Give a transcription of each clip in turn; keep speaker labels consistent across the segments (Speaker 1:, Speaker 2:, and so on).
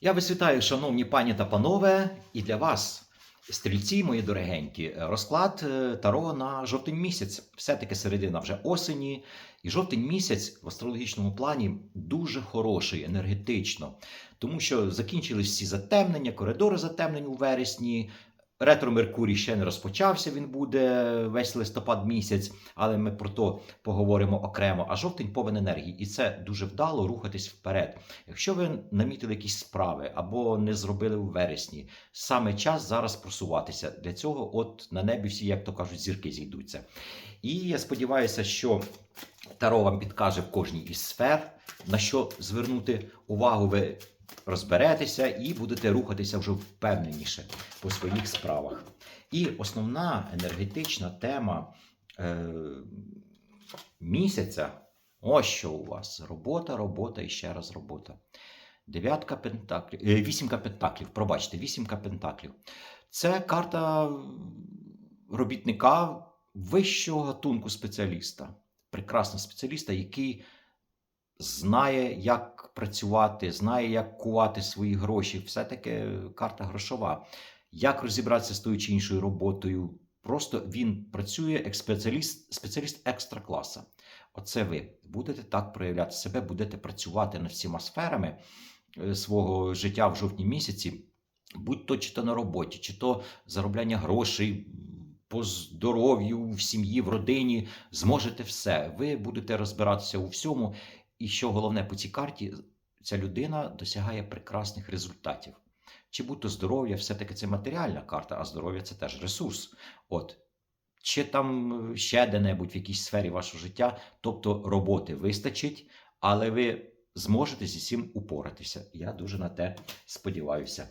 Speaker 1: Я вас вітаю, шановні пані та панове, і для вас, стрільці, мої дорогенькі, розклад е, Таро на жовтень місяць. Все-таки середина вже осені. І жовтень місяць в астрологічному плані дуже хороший, енергетично, тому що закінчились всі затемнення, коридори затемнень у вересні. Ретро Меркурій ще не розпочався, він буде весь листопад місяць, але ми про то поговоримо окремо. А жовтень повен енергії, і це дуже вдало рухатись вперед. Якщо ви намітили якісь справи або не зробили у вересні, саме час зараз просуватися. Для цього, от на небі всі, як то кажуть, зірки зійдуться. І я сподіваюся, що Таро вам підкаже в кожній із сфер, на що звернути увагу. Ви розберетеся і будете рухатися вже впевненіше по своїх справах. І основна енергетична тема е, місяця ось що у вас: робота, робота і ще раз робота. Дев'ятка пентаклів, е, вісімка пентаклів, пробачте, вісімка пентаклів. Це карта робітника вищого гатунку спеціаліста, прекрасного спеціаліста, який знає, як працювати, знає, як кувати свої гроші. Все-таки карта грошова. Як розібратися з тою чи іншою роботою. Просто він працює як спеціаліст, спеціаліст екстра класа. Оце ви будете так проявляти себе, будете працювати над всіма сферами е, свого життя в жовтні місяці, будь то чи то на роботі, чи то заробляння грошей по здоров'ю, в сім'ї, в родині. Зможете все. Ви будете розбиратися у всьому. І що головне по цій карті, ця людина досягає прекрасних результатів. Чи будь то здоров'я, все-таки це матеріальна карта, а здоров'я це теж ресурс. От. Чи там е, ще де-небудь в якійсь сфері вашого життя, тобто роботи вистачить, але ви зможете зі всім упоратися. Я дуже на те сподіваюся.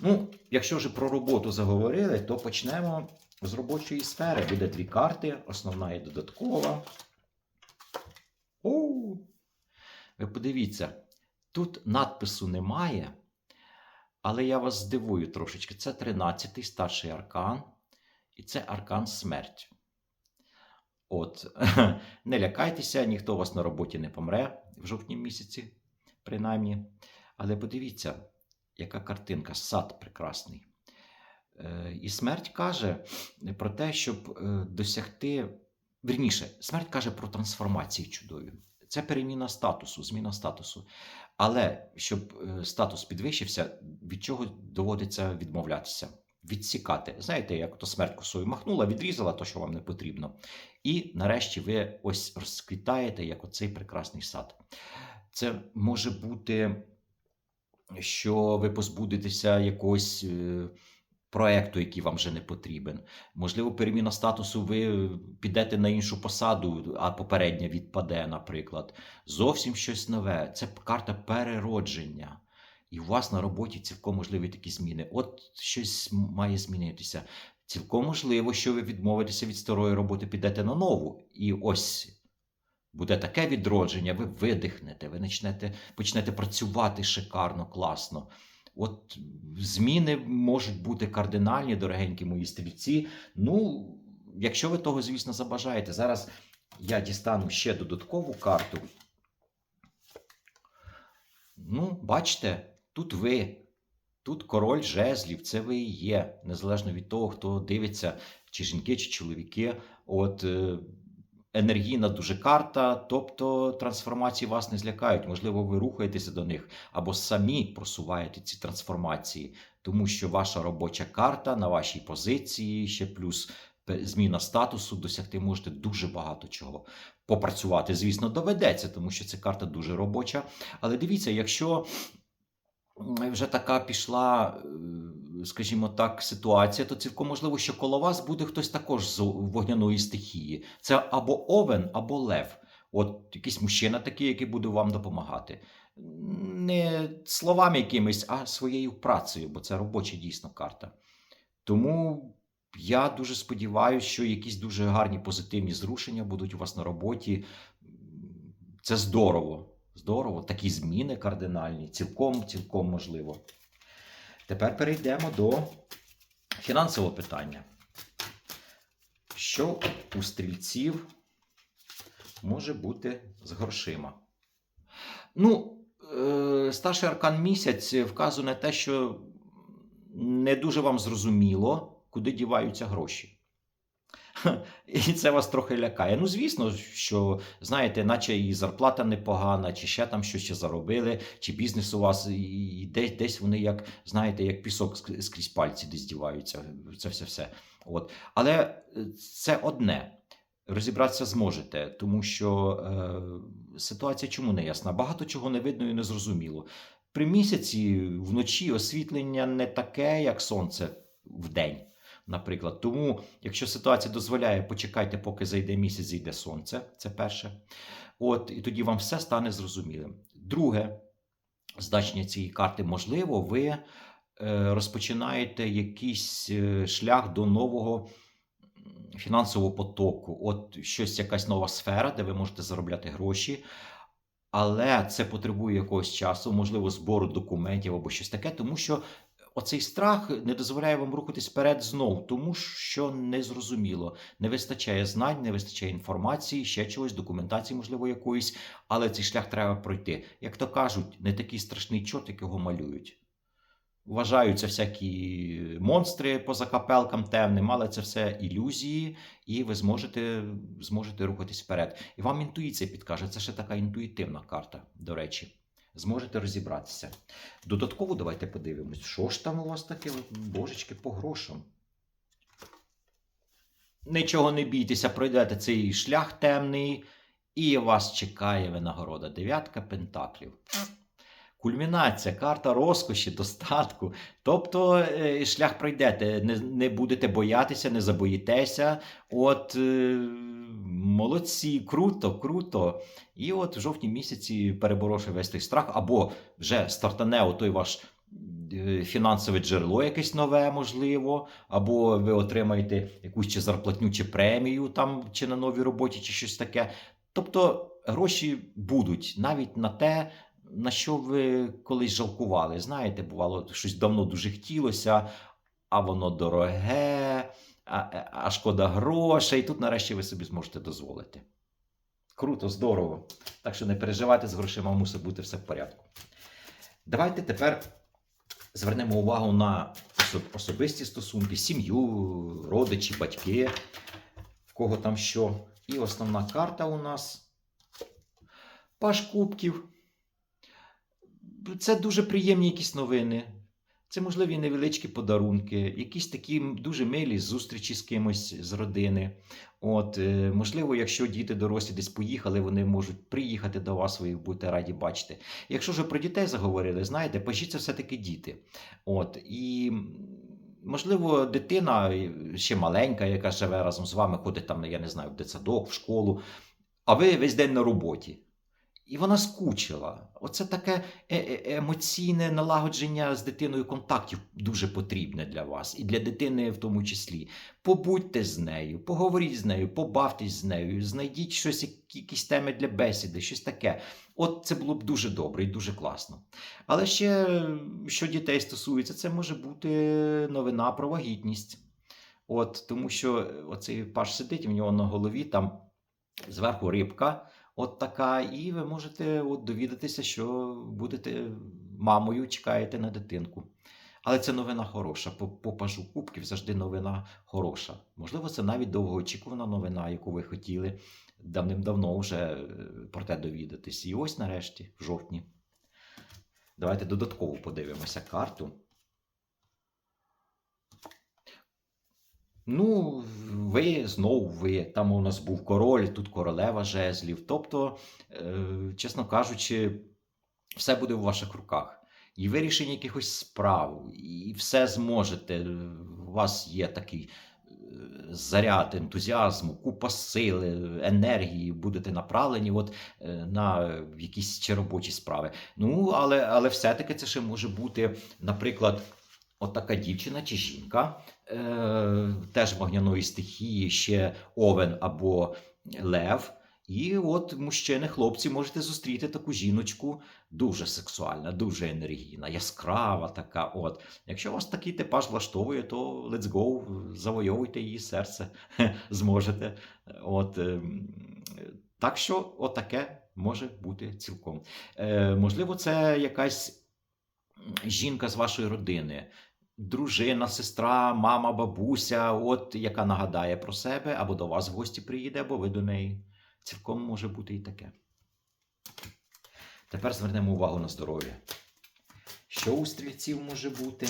Speaker 1: Ну, якщо вже про роботу заговорили, то почнемо з робочої сфери. Буде дві карти, основна і додаткова. Ви подивіться, тут надпису немає, але я вас здивую трошечки. Це 13-й старший аркан, і це аркан смерть. От, не лякайтеся, ніхто у вас на роботі не помре в жовтні місяці, принаймні. Але подивіться, яка картинка, сад прекрасний. Е, І смерть каже про те, щоб е, досягти. Вірніше, смерть каже про трансформації чудові. Це переміна статусу, зміна статусу. Але щоб е, статус підвищився, від чого доводиться відмовлятися, відсікати. Знаєте, як то смерть косою махнула, відрізала то, що вам не потрібно. І нарешті ви ось розквітаєте, як оцей прекрасний сад. Це може бути, що ви позбудетеся якогось. Проекту, який вам вже не потрібен. Можливо, переміна статусу, ви підете на іншу посаду, а попередня відпаде, наприклад. Зовсім щось нове. Це карта переродження. І у вас на роботі цілком можливі такі зміни. От щось має змінитися. Цілком можливо, що ви відмовитеся від старої роботи, підете на нову. І ось буде таке відродження, ви видихнете, ви почнете, почнете працювати шикарно, класно. От зміни можуть бути кардинальні, дорогенькі мої стрільці. Ну, якщо ви того, звісно, забажаєте. Зараз я дістану ще додаткову карту. Ну, бачите, тут ви, тут король жезлів, це ви і є, незалежно від того, хто дивиться, чи жінки, чи чоловіки. От е, енергійна дуже карта, тобто трансформації вас не злякають. Можливо, ви рухаєтеся до них або самі просуваєте ці трансформації, тому що ваша робоча карта на вашій позиції, ще плюс зміна статусу, досягти можете дуже багато чого. Попрацювати, звісно, доведеться, тому що ця карта дуже робоча. Але дивіться, якщо вже така пішла, е, скажімо так, ситуація, то цілком можливо, що коло вас буде хтось також з вогняної стихії. Це або овен, або лев. От якийсь мужчина такий, який буде вам допомагати. Не словами якимись, а своєю працею, бо це робоча дійсно карта. Тому я дуже сподіваюся, що якісь дуже гарні позитивні зрушення будуть у вас на роботі. Це здорово. Здорово, такі зміни кардинальні, цілком, цілком можливо. Тепер перейдемо до фінансового питання. Що у стрільців може бути з грошима? Ну, е, старший аркан місяць вказує на те, що не дуже вам зрозуміло, куди діваються гроші. І це вас трохи лякає. Ну, звісно, що знаєте, наче і зарплата непогана, чи ще там щось заробили, чи бізнес у вас, і десь, десь вони, як знаєте, як пісок скрізь пальці десь діваються. Це все все. От. Але е, це одне. Розібратися зможете, тому що е, ситуація чому не ясна? Багато чого не видно і не зрозуміло. При місяці вночі освітлення не таке, як сонце вдень наприклад. Тому, якщо ситуація дозволяє, почекайте, поки зайде місяць, зійде сонце. Це перше. От, і тоді вам все стане зрозумілим. Друге, значення цієї карти, можливо, ви е, розпочинаєте якийсь е, шлях до нового фінансового потоку. От щось, якась нова сфера, де ви можете заробляти гроші. Але це потребує якогось часу, можливо, збору документів або щось таке, тому що оцей страх не дозволяє вам рухатись вперед знов, тому що незрозуміло. Не вистачає знань, не вистачає інформації, ще чогось, документації, можливо, якоїсь, але цей шлях треба пройти. Як то кажуть, не такий страшний чорт, як його малюють. Вважаються всякі монстри поза капелкам темним, але це все ілюзії, і ви зможете, зможете рухатись вперед. І вам інтуїція підкаже, це ще така інтуїтивна карта, до речі. Зможете розібратися. Додатково давайте подивимось, що ж там у вас таке, божечки, по грошам. Нічого не бійтеся, пройдете цей шлях темний, і вас чекає винагорода. Дев'ятка пентаклів. Кульмінація, карта розкоші, достатку. Тобто е, шлях пройдете, не, не будете боятися, не забоїтеся. От е, молодці, круто, круто. І от в жовтні місяці переборовши весь той страх, або вже стартане отой ваш е, фінансове джерело якесь нове, можливо, або ви отримаєте якусь чи зарплатню, чи премію там, чи на новій роботі, чи щось таке. Тобто гроші будуть навіть на те, на що ви колись жалкували. Знаєте, бувало, щось давно дуже хотілося, а воно дороге, а, а- а шкода грошей. І тут нарешті ви собі зможете дозволити. Круто, здорово. Так що не переживайте з грошима, мусить бути все в порядку. Давайте тепер звернемо увагу на особисті стосунки, сім'ю, родичі, батьки, в кого там що. І основна карта у нас Паш Кубків. Це дуже приємні якісь новини. Це можливі невеличкі подарунки, якісь такі дуже милі зустрічі з кимось з родини. От, е, можливо, якщо діти дорослі десь поїхали, вони можуть приїхати до вас, ви їх будете раді бачити. Якщо вже про дітей заговорили, знаєте, це все-таки діти. От, і можливо, дитина е, ще маленька, яка живе разом з вами, ходить там, я не знаю, в дитсадок, в школу, а ви весь день на роботі. І вона скучила. Оце таке е- е- емоційне налагодження з дитиною контактів дуже потрібне для вас, і для дитини в тому числі. Побудьте з нею, поговоріть з нею, побавтесь з нею, знайдіть щось, якісь теми для бесіди, щось таке. От це було б дуже добре і дуже класно. Але ще, що дітей стосується, це може бути новина про вагітність. От, тому що оцей паш сидить, в нього на голові там зверху рибка. От така, і ви можете от довідатися, що будете мамою, чекаєте на дитинку. Але це новина хороша. По, по пажу кубків завжди новина хороша. Можливо, це навіть довгоочікувана новина, яку ви хотіли давним-давно вже е, про те довідатись. І ось нарешті, в жовтні. Давайте додатково подивимося карту. Ну, ви знову ви. Там у нас був король, тут королева жезлів. Тобто, е, чесно кажучи, все буде в ваших руках. І вирішення якихось справ, і все зможете. У вас є такий е, заряд ентузіазму, купа сили, енергії, будете направлені от, е, на якісь чи робочі справи. Ну, але, але все-таки це ще може бути, наприклад, от така дівчина чи жінка, е, теж вогняної стихії, ще овен або лев. І от мужчини, хлопці, можете зустріти таку жіночку дуже сексуальна, дуже енергійна, яскрава така. От. Якщо вас такий типаж влаштовує, то let's go, завойовуйте її серце, зможете. От, ем, так що, отаке може бути цілком. Е, можливо, це якась жінка з вашої родини, дружина, сестра, мама, бабуся, от яка нагадає про себе, або до вас в гості приїде, або ви до неї. Цілком може бути і таке. Тепер звернемо увагу на здоров'я. Що у стрільців може бути?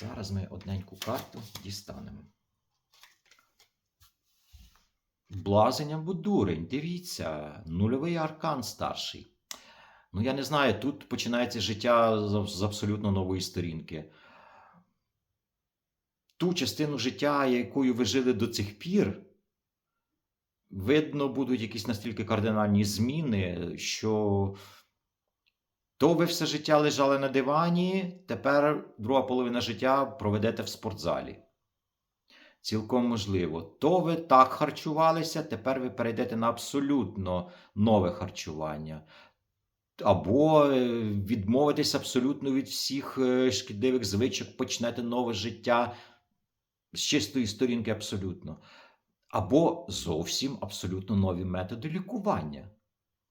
Speaker 1: Зараз ми одненьку карту дістанемо. Блазень або дурень, дивіться, нульовий аркан старший. Ну, я не знаю, тут починається життя з, абсолютно нової сторінки. Ту частину життя, якою ви жили до цих пір, видно, будуть якісь настільки кардинальні зміни, що то ви все життя лежали на дивані, тепер друга половина життя проведете в спортзалі. Цілком можливо. То ви так харчувалися, тепер ви перейдете на абсолютно нове харчування. Або е, відмовитесь абсолютно від всіх е, шкідливих звичок, почнете нове життя з чистої сторінки абсолютно. Або зовсім абсолютно нові методи лікування.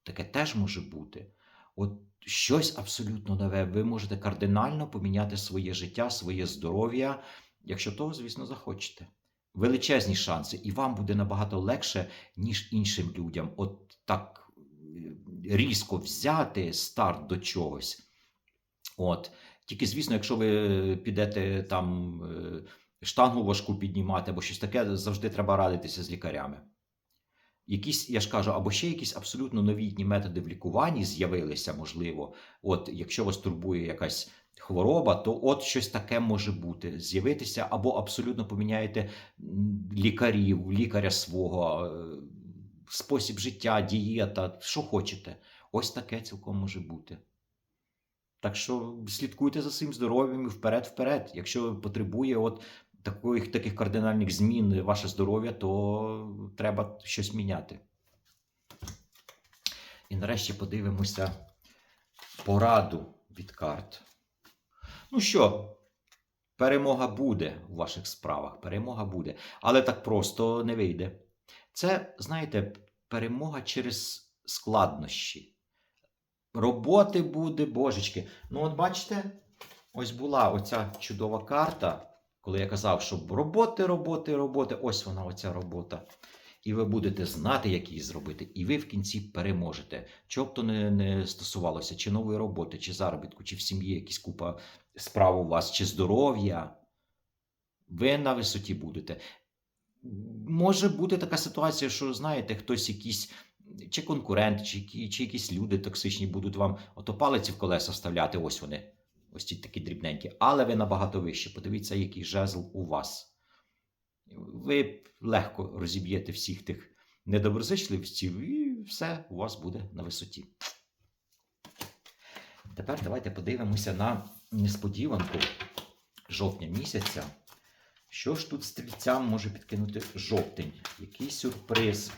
Speaker 1: Таке теж може бути. От щось абсолютно нове. Ви можете кардинально поміняти своє життя, своє здоров'я, якщо того, звісно, захочете. Величезні шанси, і вам буде набагато легше, ніж іншим людям. От так е, різко взяти старт до чогось. От. Тільки, звісно, якщо ви підете там е, штангу важку піднімати або щось таке, завжди треба радитися з лікарями. Якісь, я ж кажу, або ще якісь абсолютно новітні методи в лікуванні з'явилися, можливо. От, якщо вас турбує якась хвороба, то от щось таке може бути. З'явитися, або абсолютно поміняєте лікарів, лікаря свого, е, спосіб життя, дієта, що хочете. Ось таке цілком може бути. Так що слідкуйте за своїм здоров'ям і вперед-вперед. Якщо потребує от таких, таких кардинальних змін ваше здоров'я, то треба щось міняти. І нарешті подивимося пораду від карт. Ну що, перемога буде у ваших справах, перемога буде, але так просто не вийде. Це, знаєте, перемога через складнощі. Роботи буде, божечки. Ну, от бачите, ось була оця чудова карта, коли я казав, що роботи, роботи, роботи. Ось вона, оця робота. І ви будете знати, як її зробити, і ви в кінці переможете. Чого б то не, не стосувалося, чи нової роботи, чи заробітку, чи в сім'ї якісь купа справ у вас, чи здоров'я. Ви на висоті будете. Може бути така ситуація, що знаєте, хтось якийсь чи конкурент, чи, чи якісь люди токсичні будуть вам ото палиці в колеса вставляти. Ось вони, ось ці такі дрібненькі. Але ви набагато вище. Подивіться, який жезл у вас. Ви легко розіб'єте всіх тих недоброзичливців, і все у вас буде на висоті. Тепер давайте подивимося на несподіванку жовтня місяця. Що ж тут стрільцям може підкинути жовтень? Який сюрприз?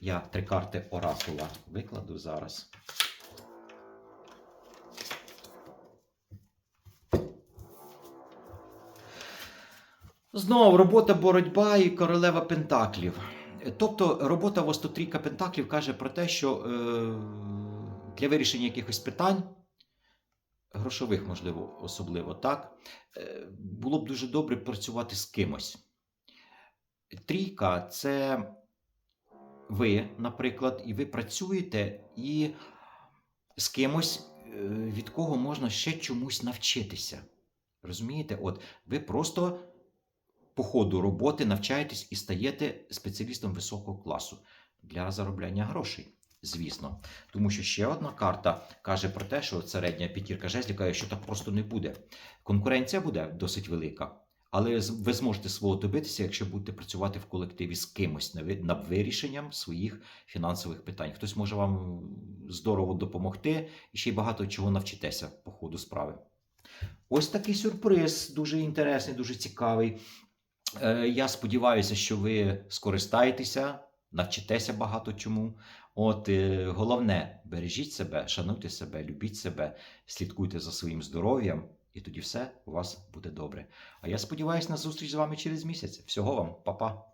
Speaker 1: Я три карти Оракула викладу зараз. Знову робота, боротьба і королева Пентаклів. Тобто робота Востотрійка Пентаклів каже про те, що е, для вирішення якихось питань, грошових, можливо, особливо так, е, було б дуже добре працювати з кимось. Трійка це ви, наприклад, і ви працюєте і з кимось, е, від кого можна ще чомусь навчитися. Розумієте? От ви просто по ходу роботи навчаєтесь і стаєте спеціалістом високого класу для заробляння грошей. Звісно, тому що ще одна карта каже про те, що середня п'ятірка жезлів каже, що так просто не буде. Конкуренція буде досить велика, але ви зможете свого добитися, якщо будете працювати в колективі з кимось над вирішенням своїх фінансових питань. Хтось може вам здорово допомогти і ще й багато чого навчитеся по ходу справи. Ось такий сюрприз, дуже інтересний, дуже цікавий. Е, Я сподіваюся, що ви скористаєтеся, навчитеся багато чому. От е, головне, бережіть себе, шануйте себе, любіть себе, слідкуйте за своїм здоров'ям, і тоді все у вас буде добре. А я сподіваюся на зустріч з вами через місяць. Всього вам, па-па!